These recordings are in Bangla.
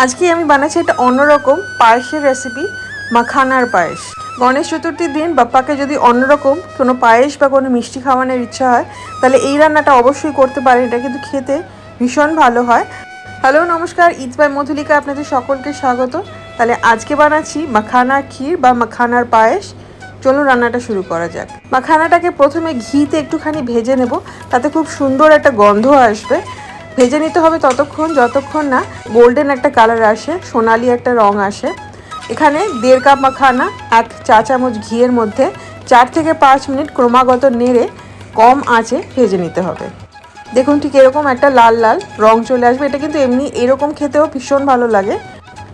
আজকে আমি বানাচ্ছি একটা অন্যরকম পায়েসের রেসিপি মাখানার পায়েস। গণেশ চতুর্থীর দিন বাপ্পাকে যদি অন্যরকম কোনো পায়েস বা কোনো মিষ্টি খাওয়ানোর ইচ্ছা হয়, তাহলে এই রান্নাটা অবশ্যই করতে পারেন, এটা কিন্তু খেতে ভীষণ ভালো হয়। হ্যালো, নমস্কার ইটস বাই মধুলিকা আপনাদের সকলকে স্বাগত। তাহলে আজকে বানাচ্ছি মাখানার ক্ষীর বা মাখানার পায়েস। চলুন রান্নাটা শুরু করা যাক। মাখানাটাকে প্রথমে ঘিতে একটুখানি ভেজে নেব, তাতে খুব সুন্দর একটা গন্ধ আসবে। ভেজে নিতে হবে ততক্ষণ, যতক্ষণ না গোল্ডেন একটা কালার আসে, সোনালি একটা রং আসে। এখানে দেড় কাপ মাখানা এক চা চামচ ঘিয়ের মধ্যে চার থেকে পাঁচ মিনিট ক্রমাগত নেড়ে কম আঁচে ভেজে নিতে হবে। দেখুন ঠিক এরকম একটা লাল লাল রং চলে আসবে। এটা কিন্তু এমনি এরকম খেতেও ভীষণ ভালো লাগে।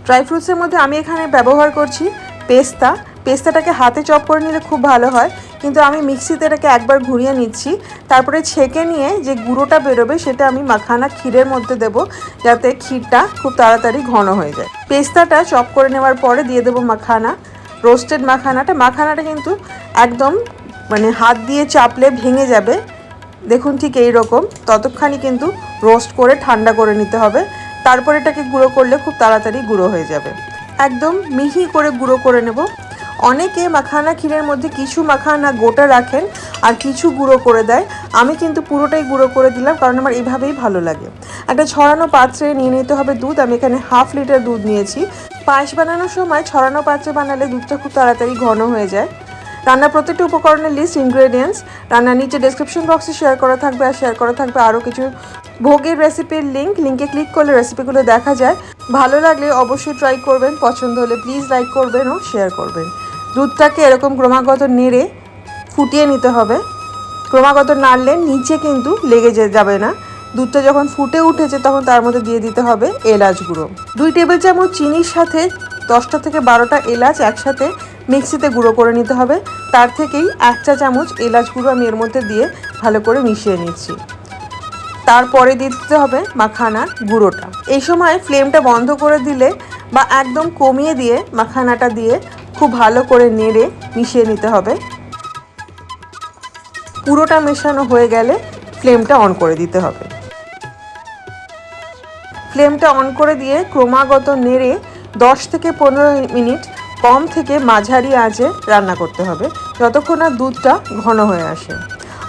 ড্রাই ফ্রুটসের মধ্যে আমি এখানে ব্যবহার করছি পেস্তা। পেস্তাটাকে হাতে চপ করে নিলে খুব ভালো হয়। কিন্তু আমি মিক্সিতে এটাকে একবার ঘুরিয়ে নিচ্ছি। তারপরে ছেঁকে নিয়ে যে গুঁড়োটা বেরোবে সেটা আমি মাখানা ক্ষীরের মধ্যে দেব যাতে ক্ষীরটা খুব তাড়াতাড়ি ঘন হয়ে যায়। পেস্তাটা চপ করে নেওয়ার পরে দিয়ে দেবো মাখানা, রোস্টেড মাখানাটা। মাখানাটা কিন্তু একদম মানে হাত দিয়ে চাপলে ভেঙে যাবে। দেখুন ঠিক এই রকম। ততক্ষণই কিন্তু রোস্ট করে ঠান্ডা করে নিতে হবে। তারপর এটাকে গুঁড়ো করলে খুব তাড়াতাড়ি গুঁড়ো হয়ে যাবে। একদম মিহি করে গুঁড়ো করে নেব। অনেকে মাখানা ক্ষীরের মধ্যে কিছু মাখানা গোটা রাখেন আর কিছু গুঁড়ো করে দেয়। আমি কিন্তু পুরোটাই গুঁড়ো করে দিলাম কারণ আমার এইভাবেই ভালো লাগে। একটা ছড়ানো পাত্রে নিয়ে নিতে হবে দুধ। আমি এখানে হাফ লিটার দুধ নিয়েছি। পায়েস বানানোর সময় ছড়ানো পাত্রে বানালে দুধটা খুব তাড়াতাড়ি ঘন হয়ে যায়। রান্নার প্রত্যেকটা উপকরণের লিস্ট ইনগ্রেডিয়েন্টস রান্নার নিচে ডেসক্রিপশন বক্সে শেয়ার করা থাকবে আর শেয়ার করা থাকবে আরও কিছু। ভোগের রেসিপির লিঙ্ক লিঙ্কে ক্লিক করলে রেসিপিগুলো দেখা যায়। ভালো লাগলে অবশ্যই ট্রাই করবেন, পছন্দ হলে প্লিজ লাইক করবেন ও শেয়ার করবেন। দুধটাকে এরকম ক্রমাগত নেড়ে ফুটিয়ে নিতে হবে। ক্রমাগত নাড়লে নিচে কিন্তু লেগে যাবে না। দুধটা যখন ফুটে উঠেছে তখন তার মধ্যে দিয়ে দিতে হবে এলাচ গুঁড়ো। দুই টেবিল চামচ চিনির সাথে দশটা থেকে বারোটা এলাচ একসাথে মিক্সিতে গুঁড়ো করে নিতে হবে। তার থেকেই এক চা চামচ এলাচ গুঁড়ো আমি এর মধ্যে দিয়ে ভালো করে মিশিয়ে নিচ্ছি। তারপরে দিয়ে দিতে হবে মাখানার গুঁড়োটা। এই সময় ফ্লেমটা বন্ধ করে দিলে বা একদম কমিয়ে দিয়ে মাখানাটা দিয়ে খুব ভালো করে নেড়ে মিশিয়ে নিতে হবে। পুরোটা মেশানো হয়ে গেলে ফ্লেমটা অন করে দিতে হবে। ফ্লেমটা অন করে দিয়ে ক্রমাগত নেড়ে দশ থেকে পনেরো মিনিট কম থেকে মাঝারি আঁচে রান্না করতে হবে, যতক্ষণ না দুধটা ঘন হয়ে আসে।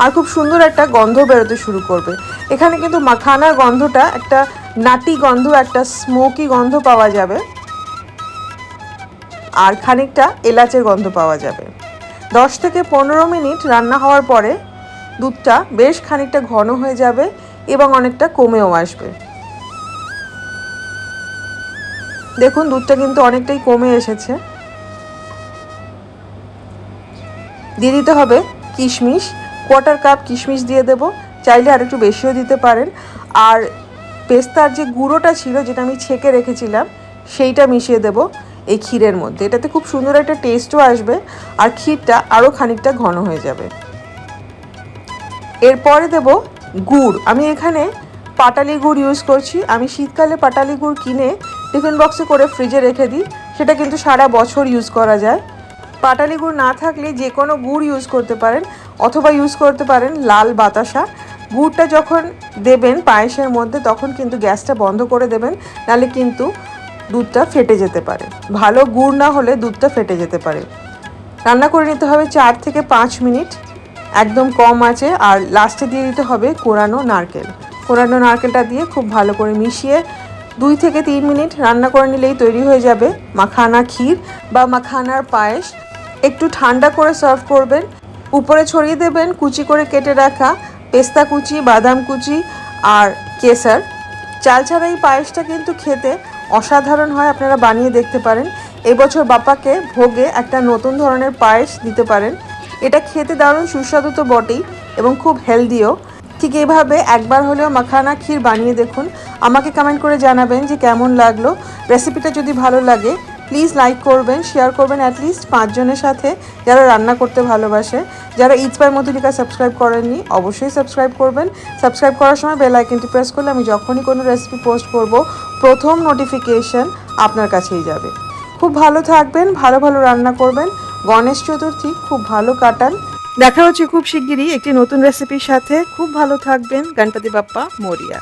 আর খুব সুন্দর একটা গন্ধ বেরোতে শুরু করবে। এখানে কিন্তু মাখানার গন্ধটা একটা নাটি গন্ধ, একটা স্মোকি গন্ধ পাওয়া যাবে। আর খানিকটা এলাচের গন্ধ পাওয়া যাবে। দশ থেকে পনেরো মিনিট রান্না হওয়ার পরে দুধটা বেশ খানিকটা ঘন হয়ে যাবে এবং অনেকটা কমেও আসবে। দেখুন, দুধটা কিন্তু অনেকটাই কমে এসেছে। দিয়ে দিতে হবে কিশমিশ। কোয়ার্টার কাপ কিশমিশ দিয়ে দেবো। চাইলে আর একটু বেশিও দিতে পারেন। আর পেস্তার যে গুঁড়োটা ছিল, যেটা আমি ছেঁকে রেখেছিলাম, সেইটা মিশিয়ে দেব। এই ক্ষীরের মধ্যে। এটাতে খুব সুন্দর একটা টেস্টও আসবে আর ক্ষীরটা আরও খানিকটা ঘন হয়ে যাবে। এরপরে দেব গুড়। আমি এখানে পাটালি গুড় ইউজ করছি। আমি শীতকালে পাটালি গুড় কিনে টিফিন বক্সে করে ফ্রিজে রেখে দিই। সেটা কিন্তু সারা বছর ইউজ করা যায়। পাটালি গুড় না থাকলে যে কোনো গুড় ইউজ করতে পারেন অথবা ইউজ করতে পারেন লাল বাতাসা। গুড়টা যখন দেবেন পায়েসের মধ্যে তখন কিন্তু গ্যাসটা বন্ধ করে দেবেন। নাহলে কিন্তু দুধটা ফেটে যেতে পারে। ভালো গুড় না হলে দুধটা ফেটে যেতে পারে। রান্না করে নিতে হবে চার থেকে পাঁচ মিনিট। একদম কম আছে আর লাস্টে দিয়ে দিতে হবে কোরানো নারকেল। কোরানো নারকেলটা দিয়ে খুব ভালো করে মিশিয়ে দুই থেকে তিন মিনিট রান্না করে নিলেই তৈরি হয়ে যাবে মাখানা ক্ষীর বা মাখানার পায়েস। একটু ঠান্ডা করে সার্ভ করবেন। উপরে ছড়িয়ে দেবেন কুচি করে কেটে রাখা পেস্তা কুচি, বাদাম কুচি আর কেসার। চাল ছাড়া এই পায়েসটা কিন্তু খেতে অসাধারণ হয়, আপনারা বানিয়ে দেখতে পারেন। এবছর বাপাকে ভোগে একটা নতুন ধরনের পায়েস দিতে পারেন। এটা খেতে দারুণ সুস্বাদু তো বটেই এবং খুব হেলদিও। ঠিক এভাবে একবার হলেও মাখানা ক্ষীর বানিয়ে দেখুন। আমাকে কমেন্ট করে জানাবেন যে কেমন লাগল। রেসিপিটা যদি ভালো লাগে প্লিজ লাইক করবেন শেয়ার করবেন অ্যাটলিস্ট পাঁচজনের সাথে যারা রান্না করতে ভালোবাসে। যারা ইটস মধুলিকা সাবস্ক্রাইব করেননি, অবশ্যই সাবস্ক্রাইব করবেন। সাবস্ক্রাইব করার সময় বেল আইকনটি প্রেস করলে আমি যখনই কোনো রেসিপি পোস্ট করব, প্রথম নোটিফিকেশন আপনার কাছেই যাবে। খুব ভালো থাকবেন, ভালো ভালো রান্না করবেন। গণেশ চতুর্থী, খুব ভালো কাটান। দেখা হচ্ছে খুব শিগগিরই একটি নতুন রেসিপির সাথে। খুব ভালো থাকবেন গণপতি বাপ্পা মরিয়া